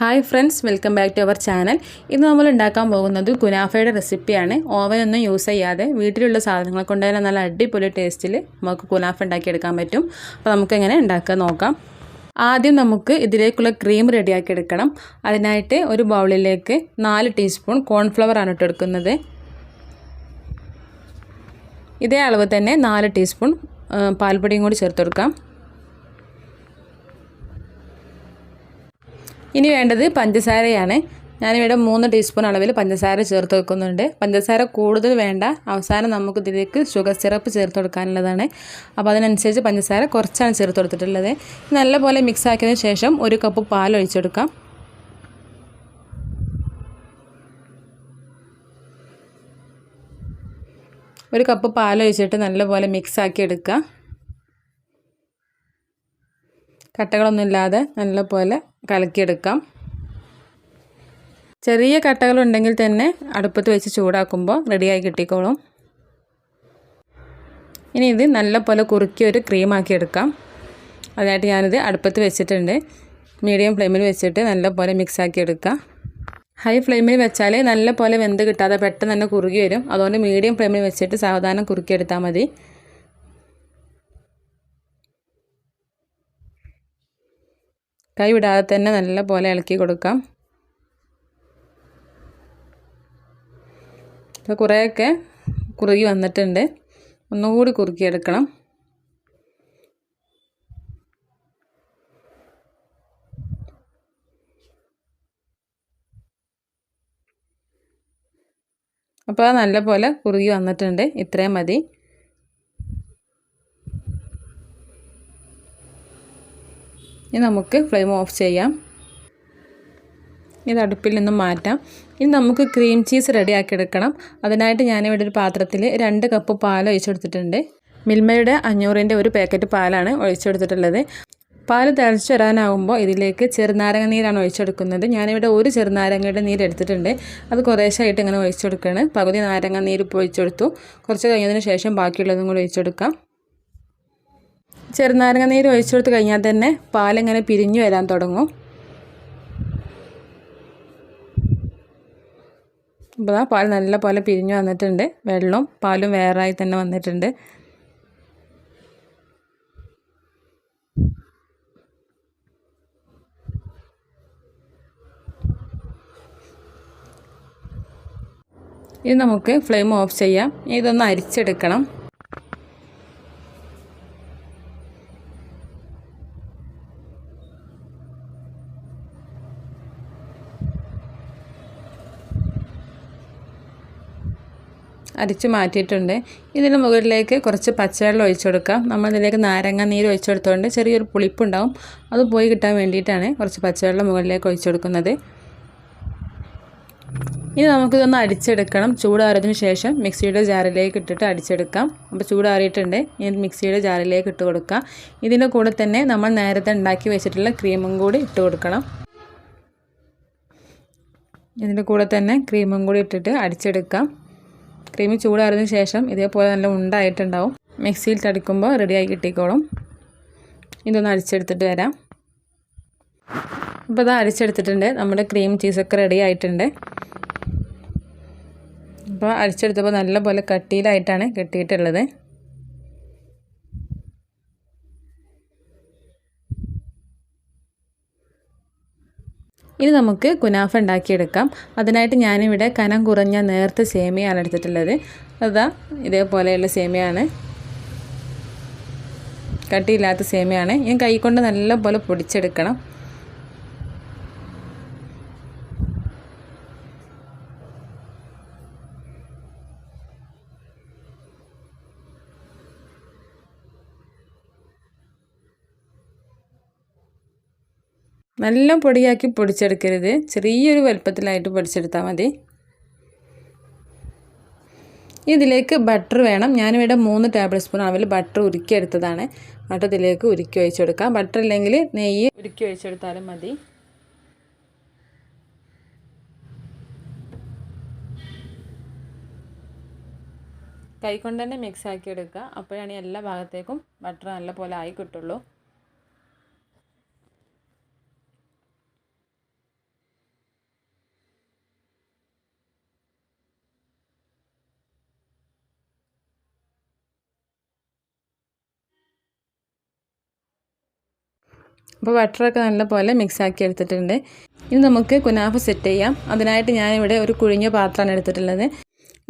Hi friends welcome back to our channel ഇന്ന് നമ്മൾ ഉണ്ടാക്കാൻ പോകുന്നത് കുനാഫയുടെ റെസിപ്പിയാണ് ഓവനൊന്നും യൂസ് ചെയ്യാതെ വീട്ടിലുള്ള സാധനങ്ങൾ കൊണ്ട് തന്നെ നല്ല അടിപൊളി ടേസ്റ്റിൽ നമുക്ക് കുനാഫ ഉണ്ടാക്കിയെടുക്കാൻ പറ്റും. അപ്പോൾ നമുക്കെങ്ങനെ ഉണ്ടാക്കാൻ നോക്കാം. ആദ്യം നമുക്ക് ഇതിലേക്കുള്ള ക്രീം റെഡിയാക്കി എടുക്കണം. അതിനായിട്ട് ഒരു ബൗളിലേക്ക് നാല് ടീസ്പൂൺ കോൺഫ്ലവർ ആണ് ഇട്ടെടുക്കുന്നത് ഇതേ അളവ് തന്നെ നാല് ടീസ്പൂൺ പാൽപ്പൊടിയും കൂടി ചേർത്ത് ഇനി വേണ്ടത് പഞ്ചസാരയാണ്. ഞാനിവിടെ മൂന്ന് ടീസ്പൂൺ അളവിൽ പഞ്ചസാര ചേർത്ത് വെക്കുന്നുണ്ട്. പഞ്ചസാര കൂടുതൽ വേണ്ട. അവസാനം നമുക്ക് ഇതിലേക്ക് ഷുഗർ സിറപ്പ് ചേർത്ത് കൊടുക്കാനുള്ളതാണ്. അപ്പോൾ അതിനനുസരിച്ച് പഞ്ചസാര കുറച്ചാണ് ചേർത്ത് കൊടുത്തിട്ടുള്ളത്. നല്ലപോലെ മിക്സ് ആക്കിയതിന് ശേഷം ഒരു കപ്പ് പാൽ ഒഴിച്ചെടുക്കാം. ഒരു കപ്പ് പാൽ ഒഴിച്ചിട്ട് നല്ലപോലെ മിക്സ് ആക്കി എടുക്കുക. കട്ടകളൊന്നും ഇല്ലാതെ നല്ലപോലെ കലക്കിയെടുക്കാം. ചെറിയ കട്ടകളുണ്ടെങ്കിൽ തന്നെ അടുപ്പത്ത് വെച്ച് ചൂടാക്കുമ്പോൾ റെഡിയായി കിട്ടിക്കോളും. ഇനി ഇത് നല്ലപോലെ കുറുക്കി ഒരു ക്രീമാക്കി എടുക്കാം. അതിനായിട്ട് ഞാനിത് അടുപ്പത്ത് വെച്ചിട്ടുണ്ട്. മീഡിയം ഫ്ലെയിമിൽ വെച്ചിട്ട് നല്ലപോലെ മിക്സാക്കി എടുക്കാം. ഹൈ ഫ്ലെയിമിൽ വെച്ചാൽ നല്ലപോലെ വെന്ത് കിട്ടാതെ പെട്ടെന്ന് തന്നെ കുറുകി വരും. അതുകൊണ്ട് മീഡിയം ഫ്ലെയിമിൽ വെച്ചിട്ട് സാവധാനം കുറുക്കിയെടുത്താൽ മതി. കൈ വിടാതെ തന്നെ നല്ല പോലെ ഇളക്കി കൊടുക്കാം. ഇപ്പോൾ കുറേയൊക്കെ കുറുകി വന്നിട്ടുണ്ട്. ഒന്നുകൂടി കുറുക്കിയെടുക്കണം. അപ്പോൾ നല്ല പോലെ കുറുകി വന്നിട്ടുണ്ട്. ഇത്രയും മതി. ഇനി നമുക്ക് ഫ്ലെയിം ഓഫ് ചെയ്യാം. ഇത് അടുപ്പിൽ നിന്നും മാറ്റാം. ഇനി നമുക്ക് ക്രീം ചീസ് റെഡിയാക്കി എടുക്കണം. അതിനായിട്ട് ഞാനിവിടെ ഒരു പാത്രത്തിൽ രണ്ട് കപ്പ് പാൽ ഒഴിച്ചെടുത്തിട്ടുണ്ട്. മിൽമയുടെ അഞ്ഞൂറിന്റെ ഒരു പാക്കറ്റ് പാലാണ് ഒഴിച്ചെടുത്തിട്ടുള്ളത്. പാൽ തിളച്ച് വരാനാകുമ്പോൾ ഇതിലേക്ക് ചെറുനാരങ്ങ നീരാണ് ഒഴിച്ചെടുക്കുന്നത്. ഞാനിവിടെ ഒരു ചെറുനാരങ്ങയുടെ നീര് എടുത്തിട്ടുണ്ട്. അത് കുറേശ്ശായിട്ട് ഇങ്ങനെ ഒഴിച്ചെടുക്കുകയാണ്. പകുതി നാരങ്ങ നീര് ഇപ്പോൾ ഒഴിച്ചെടുത്തു. കുറച്ച് കഴിഞ്ഞതിന് ശേഷം ബാക്കിയുള്ളതും കൂടി ഒഴിച്ചെടുക്കാം. ചെറുനാരങ്ങ നീര് ഒഴിച്ചു കൊടുത്ത് കഴിഞ്ഞാൽ തന്നെ പാലിങ്ങനെ പിരിഞ്ഞു വരാൻ തുടങ്ങും. അപ്പോൾ ആ പാൽ നല്ല പോലെ പിരിഞ്ഞു വന്നിട്ടുണ്ട്. വെള്ളവും പാലും വേറായി തന്നെ വന്നിട്ടുണ്ട്. ഇത് നമുക്ക് ഫ്ലെയിം ഓഫ് ചെയ്യാം. ഇതൊന്ന് അരിച്ചെടുക്കണം. അരിച്ച് മാറ്റിയിട്ടുണ്ട്. ഇതിന് മുകളിലേക്ക് കുറച്ച് പച്ചവെള്ളം ഒഴിച്ചു കൊടുക്കാം. നമ്മൾ ഇതിലേക്ക് നാരങ്ങ നീര് ഒഴിച്ചു കൊടുത്തുകൊണ്ട് ചെറിയൊരു പുളിപ്പുണ്ടാവും. അത് പോയി കിട്ടാൻ വേണ്ടിയിട്ടാണ് കുറച്ച് പച്ചവെള്ളം മുകളിലേക്ക് ഒഴിച്ചു കൊടുക്കുന്നത്. ഇനി നമുക്കിതൊന്ന് അടിച്ചെടുക്കണം. ചൂടാറിയതിന് ശേഷം മിക്സിയുടെ ജാറിലേക്ക് ഇട്ടിട്ട് അടിച്ചെടുക്കാം. അപ്പോൾ ചൂടാറിയിട്ടുണ്ട്. ഇനി മിക്സിയുടെ ജാറിലേക്ക് ഇട്ട് കൊടുക്കാം. ഇതിന്റെ കൂടെ തന്നെ നമ്മൾ നേരത്തെ ഉണ്ടാക്കി വെച്ചിട്ടുള്ള ക്രീമും കൂടി ഇട്ട് കൊടുക്കണം. ഇതിന്റെ കൂടെ തന്നെ ക്രീമും കൂടി ഇട്ടിട്ട് അടിച്ചെടുക്കാം. ക്രീം ചൂടാറിയതിന് ശേഷം ഇതേപോലെ നല്ല ഉണ്ടായിട്ടുണ്ടാവും മിക്സിയിൽ തടിക്കുമ്പോൾ റെഡിയായി കിട്ടിക്കോളും. ഇതൊന്ന് അടിച്ചെടുത്തിട്ട് വരാം. അപ്പോൾ ഇത് അരിച്ചെടുത്തിട്ടുണ്ട്. നമ്മുടെ ക്രീം ചീസൊക്കെ റെഡി ആയിട്ടുണ്ട്. അപ്പോൾ നല്ല നല്ലപോലെ കട്ടിയിലായിട്ടാണ് കെട്ടിയിട്ടുള്ളത്. ഇനി നമുക്ക് കുനാഫ ഉണ്ടാക്കിയെടുക്കാം. അതിനായിട്ട് ഞാനിവിടെ കനം കുറഞ്ഞ നേർത്ത സേമിയാണ് എടുത്തിട്ടുള്ളത്. അതാ ഇതേപോലെയുള്ള സേമിയാണ്. കട്ടിയില്ലാത്ത സേമിയാണ്. ഞാൻ കൈ കൊണ്ട് നല്ലപോലെ പൊടിച്ചെടുക്കണം. നല്ല പൊടിയാക്കി പൊടിച്ചെടുക്കരുത്. ചെറിയൊരു വലുപ്പത്തിലായിട്ട് പൊടിച്ചെടുത്താൽ മതി. ഇതിലേക്ക് ബട്ടർ വേണം. ഞാനിവിടെ മൂന്ന് ടേബിൾ സ്പൂൺ അളവിൽ ബട്ടർ ഉരുക്കിയെടുത്തതാണ്. ഇതിലേക്ക് ഉരുക്കി ഒഴിച്ചെടുക്കാം. ബട്ടർ ഇല്ലെങ്കിൽ നെയ്യ് ഉരുക്കി ഒഴിച്ചെടുത്താലും മതി. കൈകൊണ്ട് തന്നെ മിക്സ് ആക്കി എടുക്കുക. അപ്പോഴാണ് എല്ലാ ഭാഗത്തേക്കും ബട്ടർ നല്ല പോലെ ആയി കിട്ടുള്ളൂ. അപ്പോൾ ബട്ടറൊക്കെ നല്ലപോലെ മിക്സാക്കി എടുത്തിട്ടുണ്ട്. ഇനി നമുക്ക് കുനാഫ സെറ്റ് ചെയ്യാം. അതിനായിട്ട് ഞാനിവിടെ ഒരു കുഴിഞ്ഞ പാത്രമാണ് എടുത്തിട്ടുള്ളത്.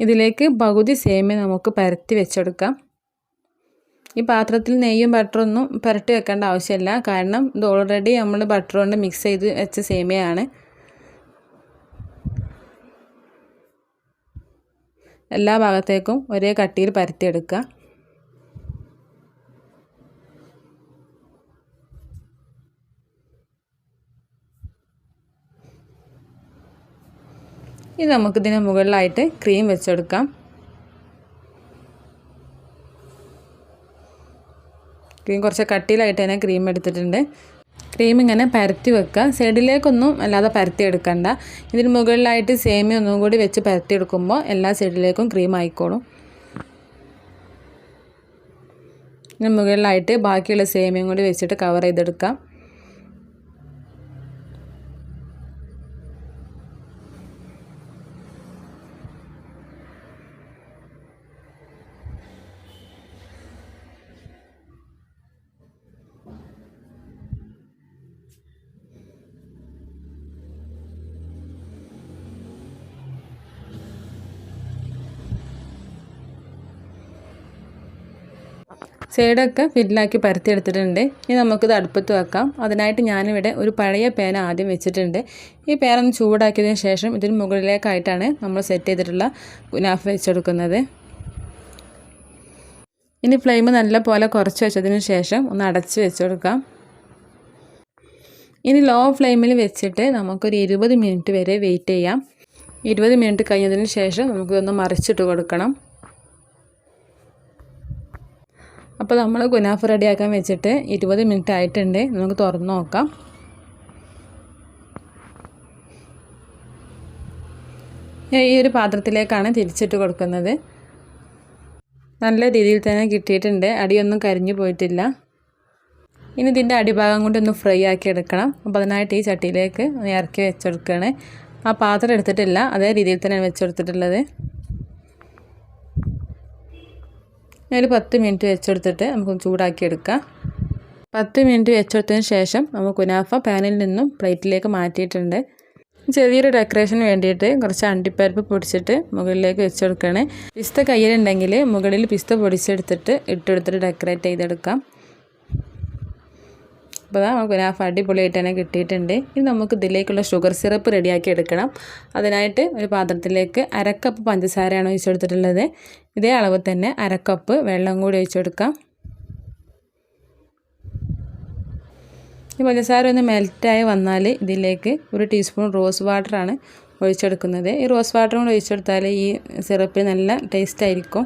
ഇതിലേക്ക് പകുതി സേമിയ നമുക്ക് പരത്തി വെച്ചെടുക്കാം. ഈ പാത്രത്തിൽ നെയ്യും ബട്ടറൊന്നും പുരട്ടി വെക്കേണ്ട ആവശ്യമില്ല. കാരണം ഇത് ഓൾറെഡി നമ്മൾ ബട്ടർ കൊണ്ട് മിക്സ് ചെയ്ത് വെച്ച സേമിയയാണ്. എല്ലാ ഭാഗത്തേക്കും ഒരേ കട്ടിയിൽ പരത്തിയെടുക്കുക. ഇനി നമുക്കിതിന് മുകളിലായിട്ട് ക്രീം വെച്ചെടുക്കാം. ക്രീം കുറച്ച് കട്ടിയിലായിട്ട് തന്നെ ക്രീം എടുത്തിട്ടുണ്ട്. ക്രീം ഇങ്ങനെ പരത്തി വെക്കുക. സൈഡിലേക്കൊന്നും അല്ലാതെ പരത്തി എടുക്കണ്ട. ഇതിന് മുകളിലായിട്ട് സേമിയ ഒന്നും കൂടി വെച്ച് പരത്തി എടുക്കുമ്പോൾ എല്ലാ സൈഡിലേക്കും ക്രീം ആയിക്കോളും. ഇതിന് മുകളിലായിട്ട് ബാക്കിയുള്ള സേമിയും കൂടി വെച്ചിട്ട് കവർ ചെയ്തെടുക്കാം. സൈഡൊക്കെ ഫില്ലാക്കി പരത്തിയെടുത്തിട്ടുണ്ട്. ഇനി നമുക്കിത് അടുപ്പത്ത് വെക്കാം. അതിനായിട്ട് ഞാനിവിടെ ഒരു പഴയ പേന ആദ്യം വെച്ചിട്ടുണ്ട്. ഈ പേന ഒന്ന് ചൂടാക്കിയതിന് ശേഷം ഇതിന് മുകളിലേക്കായിട്ടാണ് നമ്മൾ സെറ്റ് ചെയ്തിട്ടുള്ള കുനാഫ് വെച്ചെടുക്കുന്നത്. ഇനി ഫ്ലെയിം നല്ല പോലെ കുറച്ച് വെച്ചതിന് ശേഷം ഒന്ന് അടച്ച് വെച്ചെടുക്കാം. ഇനി ലോ ഫ്ലെയിമിൽ വെച്ചിട്ട് നമുക്കൊരു ഇരുപത് മിനിറ്റ് വരെ വെയിറ്റ് ചെയ്യാം. ഇരുപത് മിനിറ്റ് കഴിഞ്ഞതിന് ശേഷം നമുക്കിതൊന്ന് മറിച്ചിട്ട് കൊടുക്കണം. അപ്പോൾ നമ്മൾ ഗുനാഫ് റെഡിയാക്കാൻ വെച്ചിട്ട് ഇരുപത് മിനിറ്റ് ആയിട്ടുണ്ട്. നമുക്ക് തുറന്ന് നോക്കാം. ഈ ഒരു പാത്രത്തിലേക്കാണ് തിരിച്ചിട്ട് കൊടുക്കുന്നത്. നല്ല രീതിയിൽ തന്നെ കിട്ടിയിട്ടുണ്ട്. അടിയൊന്നും കരിഞ്ഞു പോയിട്ടില്ല. ഇനി ഇതിന്റെ അടിഭാഗം കൊണ്ടൊന്ന് ഫ്രൈ ആക്കി എടുക്കണം. അപ്പോൾ അതിനായിട്ട് ഈ ചട്ടിയിലേക്ക് ഇറക്കി വെച്ചെടുക്കുകയാണ്. ആ പാത്രം എടുത്തിട്ടില്ല. അതേ രീതിയിൽ തന്നെയാണ് വെച്ചെടുത്തിട്ടുള്ളത്. ഒരു പത്ത് മിനിറ്റ് വെച്ചെടുത്തിട്ട് നമുക്ക് ചൂടാക്കി എടുക്കാം പത്ത് മിനിറ്റ് വെച്ചെടുത്തതിന് ശേഷം നമുക്ക് കുനാഫ പാനിൽ നിന്നും പ്ലേറ്റിലേക്ക് മാറ്റിയിട്ടുണ്ട്. ചെറിയൊരു ഡെക്കറേഷന് വേണ്ടിയിട്ട് കുറച്ച് അണ്ടിപ്പരിപ്പ് പൊടിച്ചിട്ട് മുകളിലേക്ക് വെച്ചെടുക്കണേ. പിസ്ത കയ്യിലുണ്ടെങ്കിൽ മുകളിൽ പിസ്ത പൊടിച്ചെടുത്തിട്ട് ഇട്ടെടുത്തിട്ട് ഡെക്കറേറ്റ് ചെയ്തെടുക്കാം. അപ്പോൾ നമുക്ക് കുനാഫ അടിപൊളിയായിട്ട് തന്നെ കിട്ടിയിട്ടുണ്ട്. ഇനി നമുക്ക് ഇതിലേക്കുള്ള ഷുഗർ സിറപ്പ് റെഡിയാക്കി എടുക്കണം. അതിനായിട്ട് ഒരു പാത്രത്തിലേക്ക് അരക്കപ്പ് പഞ്ചസാരയാണ് ഒഴിച്ചെടുത്തിട്ടുള്ളത്. ഇതേ അളവ് തന്നെ അരക്കപ്പ് വെള്ളം കൂടി ഒഴിച്ചെടുക്കാം. ഈ പഞ്ചസാര ഒന്ന് മെൽറ്റായി വന്നാൽ ഇതിലേക്ക് ഒരു ടീസ്പൂൺ റോസ് വാട്ടറാണ് ഒഴിച്ചെടുക്കുന്നത്. ഈ റോസ് വാട്ടർ കൂടെ ഒഴിച്ചെടുത്താൽ ഈ സിറപ്പ് നല്ല ടേസ്റ്റ് ആയിരിക്കും.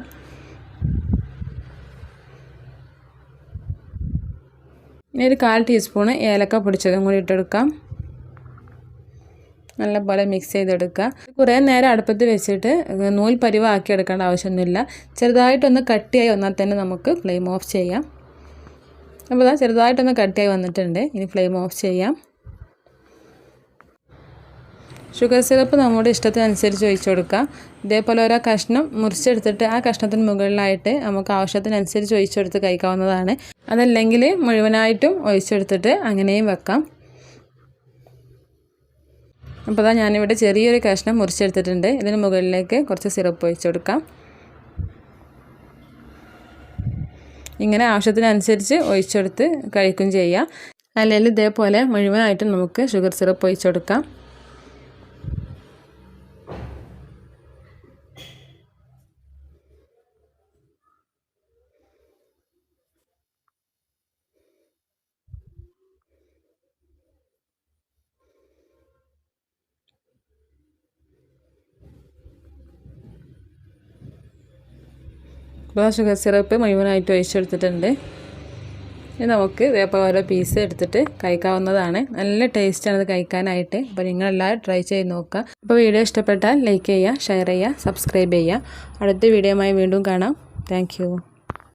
ഇനി ഒരു കാൽ ടീസ്പൂണ് ഏലക്ക പൊടിച്ചതും കൂടി ഇട്ടെടുക്കാം. നല്ലപോലെ മിക്സ് ചെയ്തെടുക്കുക. കുറേ നേരം അടുപ്പത്ത് വെച്ചിട്ട് നൂൽ പരിവാക്കി എടുക്കേണ്ട ആവശ്യമൊന്നുമില്ല. ചെറുതായിട്ടൊന്ന് കട്ടിയായി വന്നാൽ തന്നെ നമുക്ക് ഫ്ലെയിം ഓഫ് ചെയ്യാം. അപ്പോൾ അതാ ചെറുതായിട്ടൊന്ന് കട്ടിയായി വന്നിട്ടുണ്ട്. ഇനി ഫ്ലെയിം ഓഫ് ചെയ്യാം. ഷുഗർ സിറപ്പ് നമ്മുടെ ഇഷ്ടത്തിനനുസരിച്ച് ഒഴിച്ചു കൊടുക്കാം ഇതേപോലെ ഓരോ കഷ്ണം മുറിച്ചെടുത്തിട്ട് ആ കഷ്ണത്തിന് മുകളിലായിട്ട് നമുക്ക് ആവശ്യത്തിനനുസരിച്ച് ഒഴിച്ചെടുത്ത് കഴിക്കാവുന്നതാണ്. അതല്ലെങ്കിൽ മുഴുവനായിട്ടും ഒഴിച്ചെടുത്തിട്ട് അങ്ങനെയും വെക്കാം. അപ്പോൾ അതാ ഞാനിവിടെ ചെറിയൊരു കഷ്ണം മുറിച്ചെടുത്തിട്ടുണ്ട്. ഇതിന് മുകളിലേക്ക് കുറച്ച് സിറപ്പ് ഒഴിച്ചു കൊടുക്കാം. ഇങ്ങനെ ആവശ്യത്തിനനുസരിച്ച് ഒഴിച്ചെടുത്ത് കഴിക്കും ചെയ്യാം. അല്ലെങ്കിൽ ഇതേപോലെ മുഴുവനായിട്ടും നമുക്ക് ഷുഗർ സിറപ്പ് ഇപ്പോൾ ഷുഗർ സിറപ്പ് മുഴുവനായിട്ട് ഒഴിച്ചെടുത്തിട്ടുണ്ട്. ഇനി നമുക്ക് ഇതേപോലെ ഓരോ പീസ് എടുത്തിട്ട് കഴിക്കാവുന്നതാണ്. നല്ല ടേസ്റ്റാണ് ഇത് കഴിക്കാനായിട്ട്. അപ്പോൾ നിങ്ങളെല്ലാവരും ട്രൈ ചെയ്ത് നോക്കുക. അപ്പോൾ വീഡിയോ ഇഷ്ടപ്പെട്ടാൽ ലൈക്ക് ചെയ്യുക ഷെയർ ചെയ്യുക സബ്സ്ക്രൈബ് ചെയ്യുക. അടുത്ത വീഡിയോയുമായി വീണ്ടും കാണാം. താങ്ക്